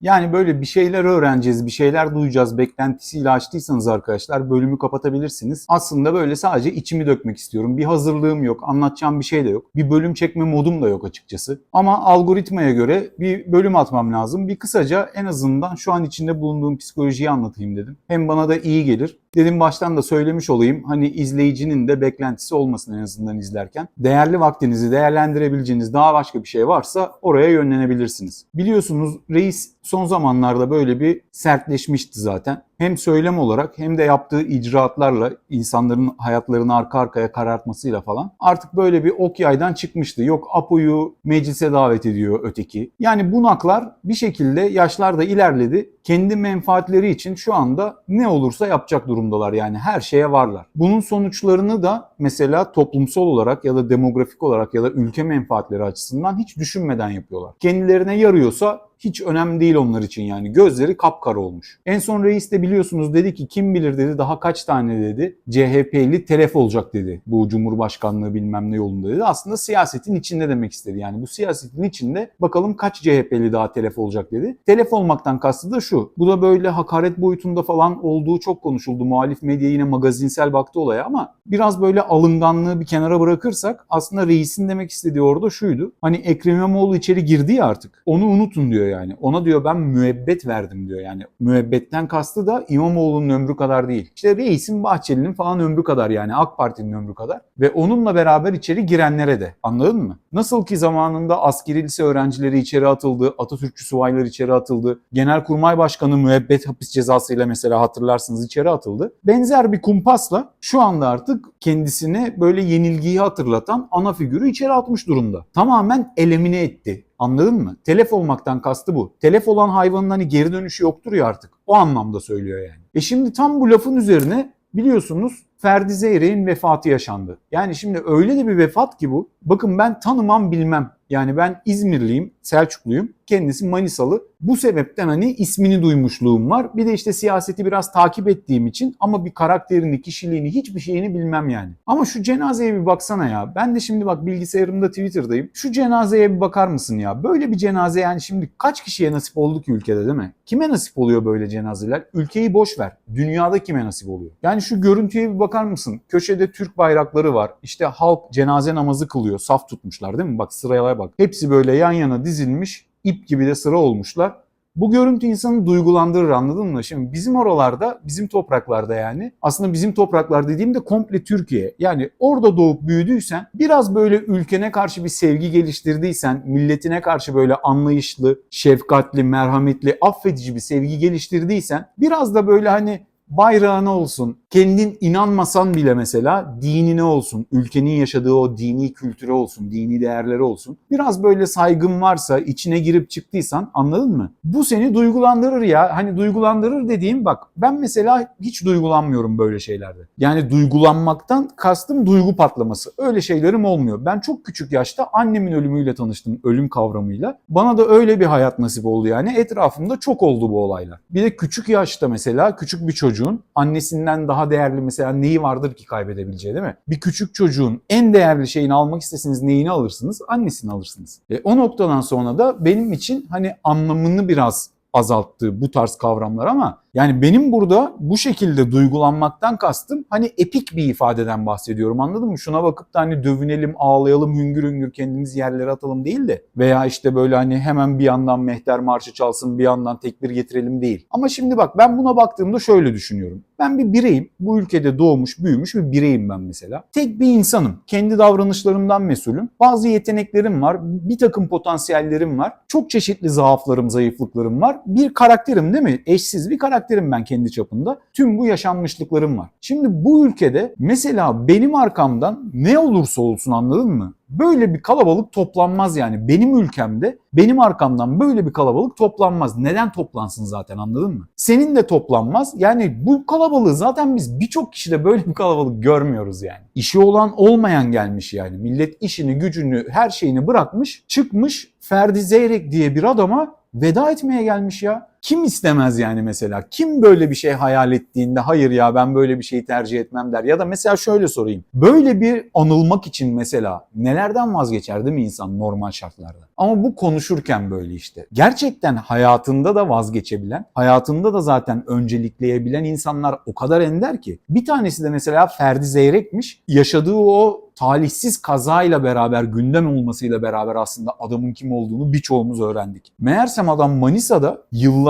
Yani böyle bir şeyler öğreneceğiz, bir şeyler duyacağız beklentisiyle açtıysanız arkadaşlar bölümü kapatabilirsiniz. Aslında böyle sadece içimi dökmek istiyorum. Bir hazırlığım yok, anlatacağım bir şey de yok. Bir bölüm çekme modum da yok açıkçası. Ama algoritmaya göre bir bölüm atmam lazım. Bir kısaca en azından şu an içinde bulunduğum psikolojiyi anlatayım dedim. Hem bana da iyi gelir. Dedim baştan da söylemiş olayım. Hani izleyicinin de beklentisi olmasın en azından izlerken. Değerli vaktinizi değerlendirebileceğiniz daha başka bir şey varsa oraya yönlenebilirsiniz. Biliyorsunuz reis zamanlarda böyle bir sertleşmişti zaten. Hem söylem olarak hem de yaptığı icraatlarla insanların hayatlarını arka arkaya karartmasıyla falan artık böyle bir ok yaydan çıkmıştı. Yok Apo'yu meclise davet ediyor öteki. Yani bunaklar bir şekilde yaşlarda ilerledi. Kendi menfaatleri için şu anda ne olursa yapacak durumdalar yani her şeye varlar. Bunun sonuçlarını da mesela toplumsal olarak ya da demografik olarak ya da ülke menfaatleri açısından hiç düşünmeden yapıyorlar. Kendilerine yarıyorsa hiç önemli değil onlar için yani. Gözleri kapkara olmuş. En son reis de biliyorsunuz dedi ki kim bilir dedi daha kaç tane dedi CHP'li telef olacak dedi. Bu Cumhurbaşkanlığı bilmem ne yolunda dedi. Aslında siyasetin içinde demek istedi. Yani bu siyasetin içinde bakalım kaç CHP'li daha telef olacak dedi. Telef olmaktan kastı da şu. Bu da böyle hakaret boyutunda falan olduğu çok konuşuldu. Muhalif medya yine magazinsel baktı olaya ama biraz böyle alınganlığı bir kenara bırakırsak aslında reisin demek istediği orada şuydu. Hani Ekrem İmamoğlu içeri girdi ya artık. Onu unutun diyor yani. Ona diyor ben müebbet verdim diyor yani. Müebbetten kastı da İmamoğlu'nun ömrü kadar değil. İşte reisin Bahçeli'nin falan ömrü kadar yani AK Parti'nin ömrü kadar. Ve onunla beraber içeri girenlere de. Anladın mı? Nasıl ki zamanında askeri lise öğrencileri içeri atıldı, Atatürkçü subaylar içeri atıldı. Genelkurmay Başkanı müebbet hapis cezasıyla mesela hatırlarsınız içeri atıldı. Benzer bir kumpasla şu anda artık kendisine böyle yenilgiyi hatırlatan ana figürü içeri atmış durumda. Tamamen elemine etti. Anladın mı? Telef olmaktan kastı bu. Telef olan hayvanın hani geri dönüşü yoktur ya artık. O anlamda söylüyor yani. E şimdi tam bu lafın üzerine biliyorsunuz Ferdi Zeyrek'in vefatı yaşandı. Yani şimdi öyle de bir vefat ki bu. Bakın ben tanımam bilmem. Yani ben İzmirliyim, Selçukluyum. Kendisi Manisalı. Bu sebepten hani ismini duymuşluğum var. Bir de işte siyaseti biraz takip ettiğim için ama bir karakterini, kişiliğini, hiçbir şeyini bilmem yani. Ama şu cenazeye bir baksana ya. Ben de şimdi bak bilgisayarımda Twitter'dayım. Şu cenazeye bir bakar mısın ya? Böyle bir cenaze yani şimdi kaç kişiye nasip oldu ki ülkede değil mi? Kime nasip oluyor böyle cenazeler? Ülkeyi boş ver. Dünyada kime nasip oluyor? Yani şu görüntüye bir bakar mısın? Köşede Türk bayrakları var. İşte halk cenaze namazı kılıyor. Saf tutmuşlar değil mi? Bak sıraya bak. Hepsi böyle yan yana dizilmiş. İp gibi de sıra olmuşlar. Bu görüntü insanı duygulandırır anladın mı? Şimdi bizim oralarda, bizim topraklarda yani aslında bizim topraklar dediğimde komple Türkiye. Yani orada doğup büyüdüysen biraz böyle ülkene karşı bir sevgi geliştirdiysen, milletine karşı böyle anlayışlı, şefkatli, merhametli, affedici bir sevgi geliştirdiysen biraz da böyle hani bayrağına olsun, kendin inanmasan bile mesela dinine olsun, ülkenin yaşadığı o dini kültüre olsun, dini değerleri olsun. Biraz böyle saygın varsa, içine girip çıktıysan anladın mı? Bu seni duygulandırır ya. Hani duygulandırır dediğim bak ben mesela hiç duygulanmıyorum böyle şeylerde. Yani duygulanmaktan kastım duygu patlaması. Öyle şeylerim olmuyor. Ben çok küçük yaşta annemin ölümüyle tanıştım, ölüm kavramıyla. Bana da öyle bir hayat nasip oldu yani. Etrafımda çok oldu bu olaylar. Bir de küçük yaşta mesela küçük bir çocuğun annesinden daha değerli mesela neyi vardır ki kaybedebileceği değil mi? Bir küçük çocuğun en değerli şeyini almak isteseniz neyini alırsınız? Annesini alırsınız. E, o noktadan sonra da benim için hani anlamını biraz azalttı bu tarz kavramlar ama yani benim burada bu şekilde duygulanmaktan kastım hani epik bir ifadeden bahsediyorum anladın mı? Şuna bakıp da hani dövünelim, ağlayalım, hüngür hüngür kendimizi yerlere atalım değil de veya işte böyle hani hemen bir yandan mehter marşı çalsın bir yandan tekbir getirelim değil. Ama şimdi bak ben buna baktığımda şöyle düşünüyorum. Ben bir bireyim. Bu ülkede doğmuş, büyümüş bir bireyim ben mesela. Tek bir insanım. Kendi davranışlarımdan mesulüm. Bazı yeteneklerim var. Bir takım potansiyellerim var. Çok çeşitli zaaflarım, zayıflıklarım var. Bir karakterim değil mi? Eşsiz bir karakterim ben kendi çapında. Tüm bu yaşanmışlıklarım var. Şimdi bu ülkede mesela benim arkamdan ne olursa olsun anladın mı? Böyle bir kalabalık toplanmaz yani. Benim ülkemde benim arkamdan böyle bir kalabalık toplanmaz. Neden toplansın zaten anladın mı? Senin de toplanmaz. Yani bu kalabalığı zaten biz birçok kişide böyle bir kalabalık görmüyoruz yani. İşi olan olmayan gelmiş yani. Millet işini, gücünü, her şeyini bırakmış, çıkmış Ferdi Zeyrek diye bir adama veda etmeye gelmiş ya. Kim istemez yani mesela? Kim böyle bir şey hayal ettiğinde hayır ya ben böyle bir şeyi tercih etmem der. Ya da mesela şöyle sorayım. Böyle bir anılmak için mesela nelerden vazgeçer değil mi insan normal şartlarda? Ama bu konuşurken böyle işte. Gerçekten hayatında da vazgeçebilen, hayatında da zaten öncelikleyebilen insanlar o kadar ender ki. Bir tanesi de mesela Ferdi Zeyrek'miş. Yaşadığı o talihsiz kazayla beraber gündem olmasıyla beraber aslında adamın kim olduğunu birçoğumuz öğrendik. Meğersem adam Manisa'da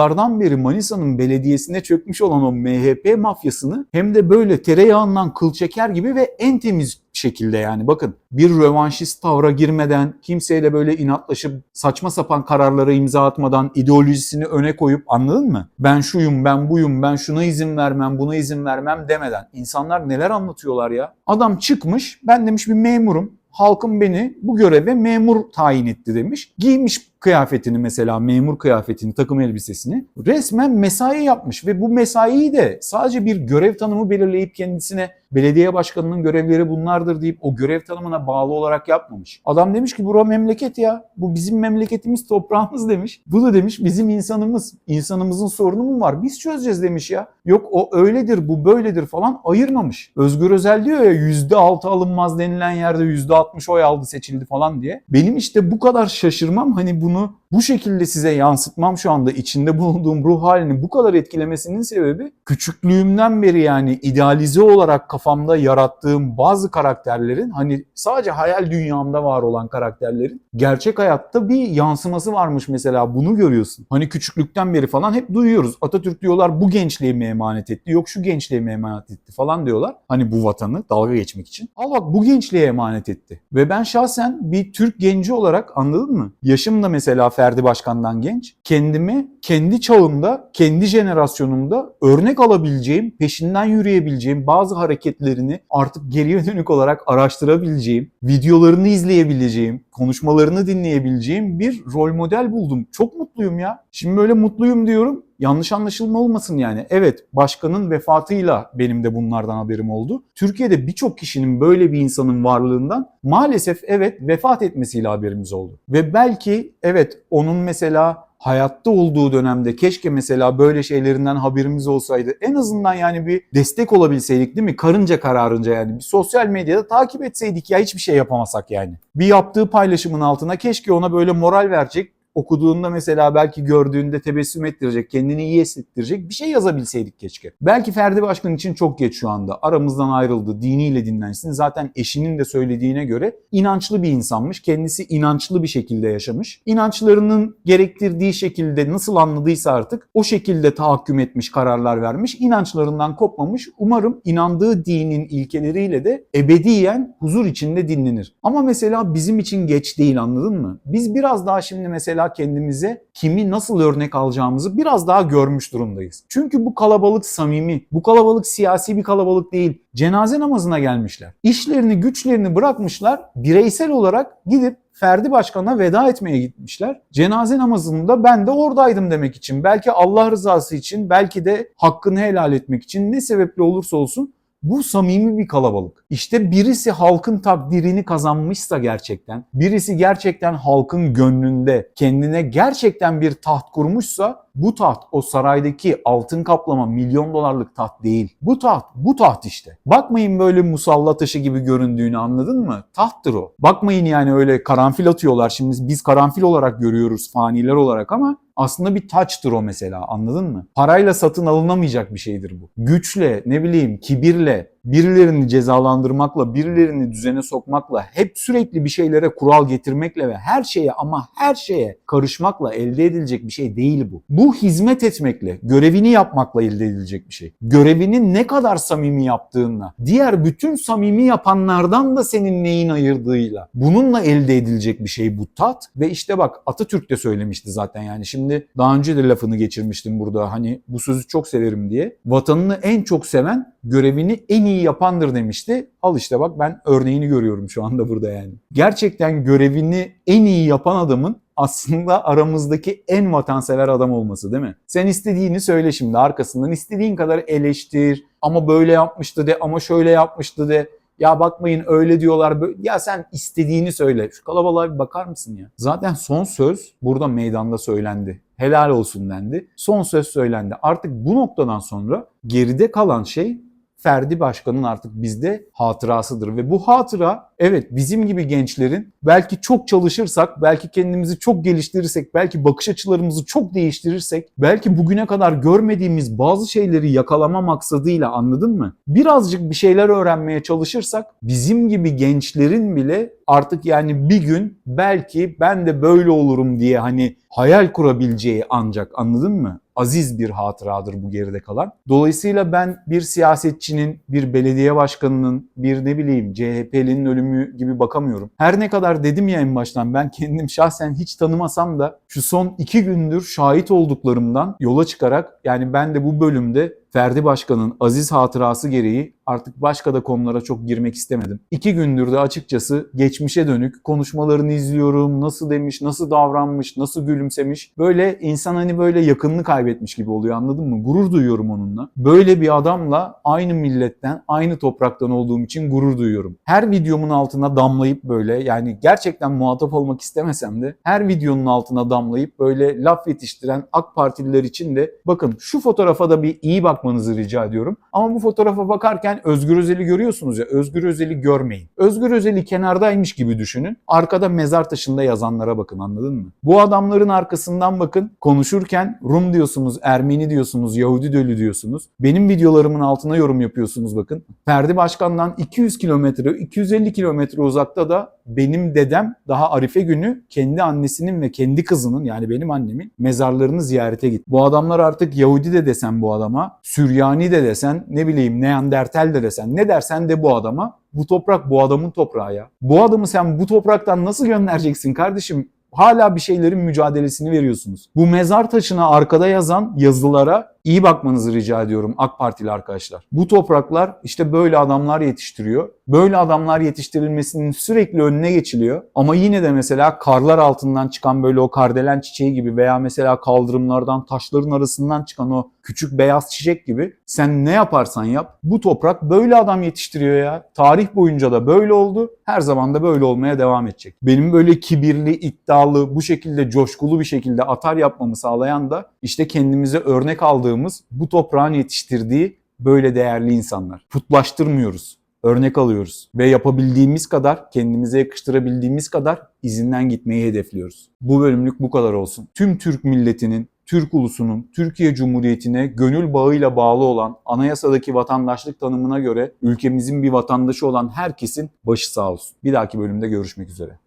yıllardan beri Manisa'nın belediyesine çökmüş olan o MHP mafyasını hem de böyle tereyağından kıl çeker gibi ve en temiz şekilde yani bakın bir rövanşist tavra girmeden kimseyle böyle inatlaşıp saçma sapan kararlara imza atmadan ideolojisini öne koyup anladın mı? Ben şuyum ben buyum ben şuna izin vermem buna izin vermem demeden insanlar neler anlatıyorlar ya? Adam çıkmış ben demiş bir memurum halkım beni bu göreve memur tayin etti demiş. Giymiş kıyafetini mesela memur kıyafetini, takım elbisesini resmen mesai yapmış ve bu mesaiyi de sadece bir görev tanımı belirleyip kendisine belediye başkanının görevleri bunlardır deyip o görev tanımına bağlı olarak yapmamış. Adam demiş ki bura memleket ya. Bu bizim memleketimiz, toprağımız demiş. Bu da demiş bizim insanımız. İnsanımızın sorunu mu var? Biz çözeceğiz demiş ya. Yok o öyledir, bu böyledir falan ayırmamış. Özgür Özel diyor ya %6 alınmaz denilen yerde %60 oy aldı seçildi falan diye. Benim işte bu kadar şaşırmam hani bunu bu şekilde size yansıtmam şu anda içinde bulunduğum ruh halini bu kadar etkilemesinin sebebi küçüklüğümden beri yani idealize olarak kafamda yarattığım bazı karakterlerin hani sadece hayal dünyamda var olan karakterlerin gerçek hayatta bir yansıması varmış mesela bunu görüyorsun. Hani küçüklükten beri falan hep duyuyoruz. Atatürk diyorlar bu gençliğe mi emanet etti yok şu gençliğe mi emanet etti falan diyorlar. Hani bu vatanı dalga geçmek için. Al bak bu gençliğe emanet etti. Ve ben şahsen bir Türk genci olarak anladın mı? Yaşım da mesela Ferdi Başkan'dan genç. Kendimi kendi çağımda, kendi jenerasyonumda örnek alabileceğim, peşinden yürüyebileceğim bazı hareketlerini artık geriye dönük olarak araştırabileceğim, videolarını izleyebileceğim, konuşmalarını dinleyebileceğim bir rol model buldum. Çok mutluyum ya. Şimdi böyle mutluyum diyorum. Yanlış anlaşılma olmasın yani. Evet başkanın vefatıyla benim de bunlardan haberim oldu. Türkiye'de birçok kişinin böyle bir insanın varlığından maalesef evet vefat etmesiyle haberimiz oldu. Ve belki evet onun mesela hayatta olduğu dönemde keşke mesela böyle şeylerinden haberimiz olsaydı. En azından yani bir destek olabilseydik değil mi? Karınca kararınca yani. Bir sosyal medyada takip etseydik ya hiçbir şey yapamasak yani. Bir yaptığı paylaşımın altına keşke ona böyle moral verecek okuduğunda mesela belki gördüğünde tebessüm ettirecek, kendini iyi hissettirecek bir şey yazabilseydik keşke. Belki Ferdi Başkan için çok geç şu anda. Aramızdan ayrıldı, diniyle dinlensin. Zaten eşinin de söylediğine göre inançlı bir insanmış. Kendisi inançlı bir şekilde yaşamış. İnançlarının gerektirdiği şekilde nasıl anladıysa artık o şekilde tahakküm etmiş, kararlar vermiş. İnançlarından kopmamış. Umarım inandığı dinin ilkeleriyle de ebediyen huzur içinde dinlenir. Ama mesela bizim için geç değil anladın mı? Biz biraz daha şimdi mesela kendimize kimi nasıl örnek alacağımızı biraz daha görmüş durumdayız. Çünkü bu kalabalık samimi, bu kalabalık siyasi bir kalabalık değil. Cenaze namazına gelmişler. İşlerini, güçlerini bırakmışlar. Bireysel olarak gidip Ferdi Başkan'a veda etmeye gitmişler. Cenaze namazında ben de oradaydım demek için. Belki Allah rızası için, belki de hakkını helal etmek için ne sebeple olursa olsun bu samimi bir kalabalık. İşte birisi halkın takdirini kazanmışsa gerçekten, birisi gerçekten halkın gönlünde kendine gerçekten bir taht kurmuşsa bu taht o saraydaki altın kaplama milyon dolarlık taht değil. Bu taht bu taht işte. Bakmayın böyle musalla taşı gibi göründüğünü anladın mı? Tahttır o. Bakmayın yani öyle karanfil atıyorlar. Şimdi biz karanfil olarak görüyoruz faniler olarak ama aslında bir taçtır o mesela anladın mı? Parayla satın alınamayacak bir şeydir bu. Güçle, ne bileyim kibirle, birilerini cezalandırmakla, birilerini düzene sokmakla, hep sürekli bir şeylere kural getirmekle ve her şeye ama her şeye karışmakla elde edilecek bir şey değil bu. Bu hizmet etmekle, görevini yapmakla elde edilecek bir şey. Görevini ne kadar samimi yaptığınla, diğer bütün samimi yapanlardan da senin neyin ayırdığıyla, bununla elde edilecek bir şey bu tat. Ve işte bak Atatürk de söylemişti zaten yani şimdi daha önce de lafını geçirmiştim burada hani bu sözü çok severim diye. Vatanını en çok seven görevini en iyi yapandır demişti. Al işte bak ben örneğini görüyorum şu anda burada yani. Gerçekten görevini en iyi yapan adamın aslında aramızdaki en vatansever adam olması değil mi? Sen istediğini söyle şimdi arkasından istediğin kadar eleştir ama böyle yapmıştı de ama şöyle yapmıştı de Ya bakmayın öyle diyorlar. Ya sen istediğini söyle. Şu kalabalığa bir bakar mısın ya? Zaten son söz burada meydanda söylendi. Helal olsun dendi. Son söz söylendi. Artık bu noktadan sonra geride kalan şey Ferdi Başkan'ın artık bizde hatırasıdır. Ve bu hatıra evet bizim gibi gençlerin belki çok çalışırsak, belki kendimizi çok geliştirirsek, belki bakış açılarımızı çok değiştirirsek, belki bugüne kadar görmediğimiz bazı şeyleri yakalama maksadıyla anladın mı? Birazcık bir şeyler öğrenmeye çalışırsak bizim gibi gençlerin bile artık yani bir gün belki ben de böyle olurum diye hani hayal kurabileceği ancak anladın mı? Aziz bir hatıradır bu geride kalan. Dolayısıyla ben bir siyasetçinin, bir belediye başkanının, bir ne bileyim CHP'linin ölümü gibi bakamıyorum. Her ne kadar dedim ya en baştan ben kendim şahsen hiç tanımasam da şu son iki gündür şahit olduklarımdan yola çıkarak yani ben de bu bölümde Ferdi Başkan'ın aziz hatırası gereği artık başka da konulara çok girmek istemedim. İki gündür de açıkçası geçmişe dönük konuşmalarını izliyorum. Nasıl demiş, nasıl davranmış, nasıl gülümsemiş. Böyle insan hani böyle yakınını kaybetmiş gibi oluyor anladın mı? Gurur duyuyorum onunla. Böyle bir adamla aynı milletten, aynı topraktan olduğum için gurur duyuyorum. Her videomun altına damlayıp böyle yani gerçekten muhatap olmak istemesem de her videonun altına damlayıp böyle laf yetiştiren AK Partililer için de bakın şu fotoğrafa da bir iyi bakmanızı rica ediyorum. Ama bu fotoğrafa bakarken Özgür Özel'i görüyorsunuz ya Özgür Özel'i görmeyin. Özgür Özel'i kenardaymış gibi düşünün. Arkada mezar taşında yazanlara bakın anladın mı? Bu adamların arkasından bakın konuşurken Rum diyorsunuz, Ermeni diyorsunuz, Yahudi dölü diyorsunuz. Benim videolarımın altına yorum yapıyorsunuz bakın. Ferdi Başkan'dan 200 kilometre, 250 kilometre uzakta da benim dedem daha Arife günü kendi annesinin ve kendi kızının yani benim annemin mezarlarını ziyarete gitti. Bu adamlar artık Yahudi de desen bu adama, Süryani de desen, ne bileyim Neandertal de desen, ne dersen de bu adama. Bu toprak bu adamın toprağı ya. Bu adamı sen bu topraktan nasıl göndereceksin kardeşim? Hala bir şeylerin mücadelesini veriyorsunuz. Bu mezar taşına arkada yazan yazılara iyi bakmanızı rica ediyorum AK Partili arkadaşlar. Bu topraklar işte böyle adamlar yetiştiriyor. Böyle adamlar yetiştirilmesinin sürekli önüne geçiliyor. Ama yine de mesela karlar altından çıkan böyle o kardelen çiçeği gibi veya mesela kaldırımlardan taşların arasından çıkan o küçük beyaz çiçek gibi sen ne yaparsan yap bu toprak böyle adam yetiştiriyor ya. Tarih boyunca da böyle oldu. Her zaman da böyle olmaya devam edecek. Benim böyle kibirli, iddialı, bu şekilde coşkulu bir şekilde atar yapmamı sağlayan da işte kendimize örnek aldığımız bu toprağın yetiştirdiği böyle değerli insanlar. Putlaştırmıyoruz örnek alıyoruz ve yapabildiğimiz kadar, kendimize yakıştırabildiğimiz kadar izinden gitmeyi hedefliyoruz. Bu bölümlük bu kadar olsun. Tüm Türk milletinin, Türk ulusunun Türkiye Cumhuriyeti'ne gönül bağıyla bağlı olan anayasadaki vatandaşlık tanımına göre ülkemizin bir vatandaşı olan herkesin başı sağ olsun. Bir dahaki bölümde görüşmek üzere.